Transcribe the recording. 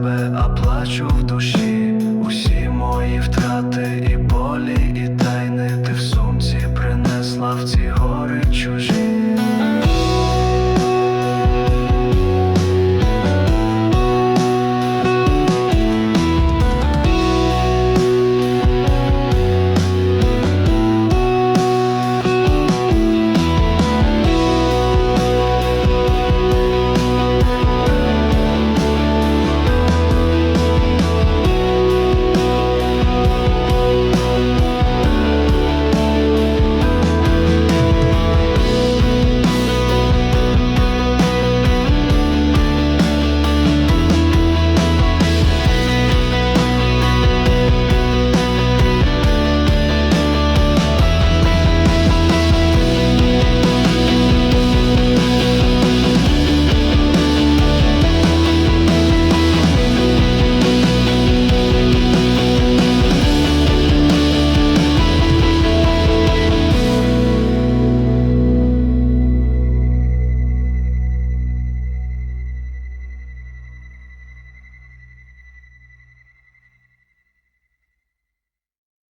тебе, а плачу в душі, усі мої втрати, і болі, і тайни ти в сумці принесла в ці гори чужі.